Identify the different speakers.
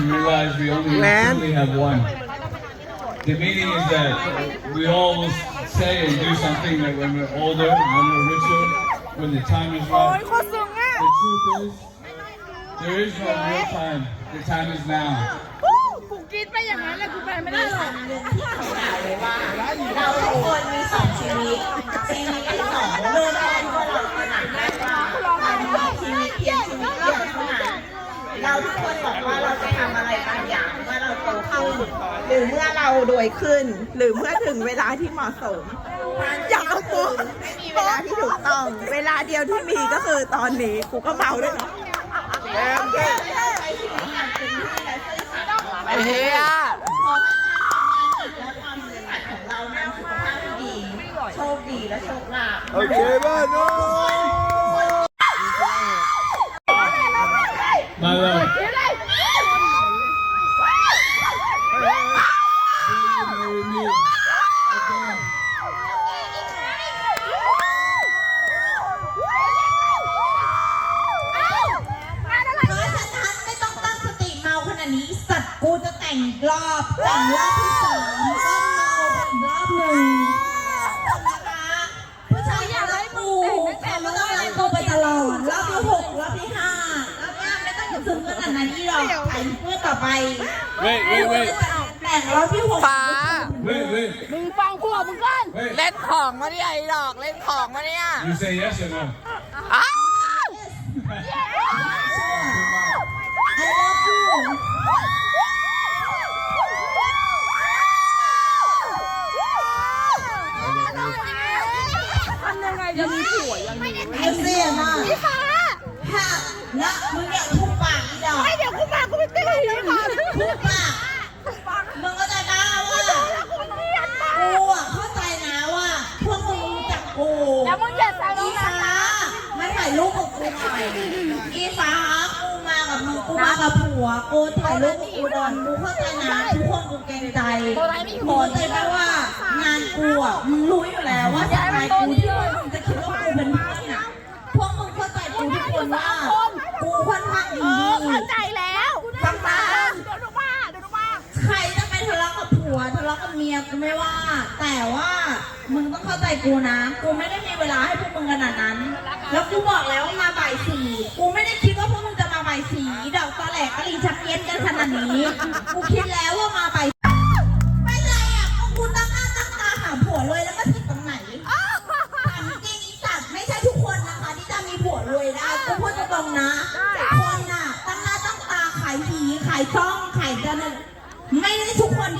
Speaker 1: realize we only
Speaker 2: Man.
Speaker 1: truly have one. The meaning is that we all will say and do something that when we're older, when we're richer, when the time is
Speaker 3: โอ้ย
Speaker 1: right.
Speaker 3: โคตรซึ้งอ่ะ
Speaker 1: The truth is, there is no real time. The time is now.
Speaker 3: อู้กูกินไปอย่างนั้นเลยกูไปไม่ได้หรอก
Speaker 4: เราทุกคนมีสองชีวิต เราทุกคนบอกว่าเราจะทำอะไรบางอย่างเมื่อเราโตขึ้นหรือเมื่อเรารวยขึ้น หรือเมื่อถึงเวลาที่เหมาะสมอยากเอาตัวไม่มีเวลาที่ถูกต้อง เวลาเดียวที่มีก็คือตอนนี้กูก็เมาด้วยเนาะ
Speaker 2: ไอ้เฮีย
Speaker 4: ของเรานำสุขภาพที่ดีโชคดีและโชคลาภ
Speaker 2: Okay, man, no.
Speaker 1: My love. Will you marry me? Okay.
Speaker 4: เพรานั้นไม่ต้องตั้งสติเมาขนาดนี้สัตว์กูจะแต่งรอบแต่งรอบที่สองต้องเมารอบหนึ่งนะคะผู้ชายอยากได้กูแต่ไม่ต้องไล่กูไปตลอดรอบที่หกรอบที่ห้ารอบนี้ไม่ต้องถึงข นาดนั้นที่หรอกไปเพื่อต่อไป
Speaker 1: Wait, wait, wait.
Speaker 4: แต่งรอบที่หก
Speaker 2: ฟ้า
Speaker 1: Wait, wait.
Speaker 3: มึงฟังพวกมึงก่อน
Speaker 1: Wait.
Speaker 2: เล่นของมาเนี่ยไอ้ดอก เล่นของมาเนี่ย
Speaker 1: You say yes or no?
Speaker 2: อ้าว
Speaker 4: ไอ้รอบที่หก
Speaker 3: ทำยังไงจะมีผัวยังมี
Speaker 4: ไอ้เสียนะ
Speaker 3: พี่ฟ้า
Speaker 4: ค่ะนะมึงอย่าทุบปากอีดอก
Speaker 3: ไอเดี๋ยวกูมากูไปตีเลยค่ะ
Speaker 4: ทุบปากมึงก็จะได้ว่า
Speaker 3: กูเกลียดมาก
Speaker 4: กูอะเข้าใจนะว่าพวกมึงรู้จักกู
Speaker 3: แล้วมึงอย่าแซว
Speaker 4: อี
Speaker 3: นะ
Speaker 4: ฟ้ามาถ่ายรูปกับกูหน่อยอีฟ้ากูมากับมึงกูมากับผัวกูถ่ายรูปกับกูดอนกูเข้าใจนะทุกคนกูเกรงใจกูเข้าใจไหมว่างานกูอะมึงรู้อยู่แล้วว่าจะไปกู ใครจะไปทะเลาะกับผัวทะเลาะกับเมียกูไม่ว่า แต่ว่ามึงต้องเข้าใจกูนะ กูไม่ได้มีเวลาให้พวกมึงขนาดนั้น แล้วกูบอกแล้วว่ามาบ่ายสี่กูไม่ได้คิดว่าพวกมึงจะมาบ่ายสี่ดอกตะแหลกกะลิงชักเย็นกันขนาดนี้ กูคิดแล้วว่ามาบ่ายไม่ไรอะกูตั้งหน้าตั้งตาหาผัวเลยแล้วก็ผิดตรงไหนถามจริงสัตว์ไม่ใช่ทุกคนนะคะที่จะมีผัวรวยได้กูพูดตรงๆนะคนน่ะตั้งหน้าตั้งตาขายหีขายช่องขายกันน่ะ ไม่ได้ทุกคน